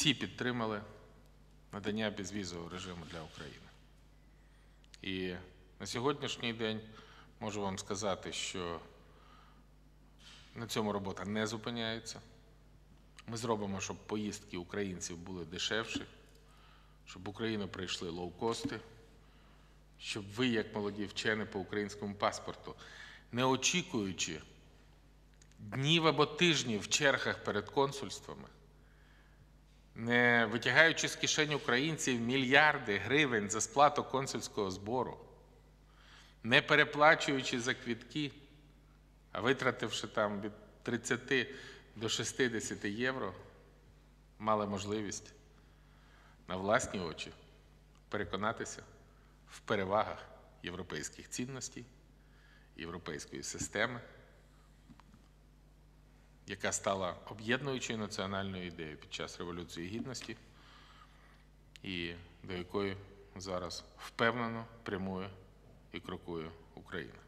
всі підтримали надання безвізового режиму для України. І на сьогоднішній день можу вам сказати, що на цьому робота не зупиняється. Ми зробимо, щоб поїздки українців були дешевші, щоб в Україну прийшли лоукости, щоб ви, як молоді вчені по українському паспорту, не очікуючи днів або тижнів в чергах перед консульствами, витягаючи з кишень українців мільярди гривень за сплату консульського збору, не переплачуючи за квітки, а витративши там від 30 до 60 євро, мали можливість на власні очі переконатися в перевагах європейських цінностей, європейської системи, яка стала об'єднуючою національною ідеєю під час Революції Гідності, і до якої зараз впевнено прямує і крокує Україна.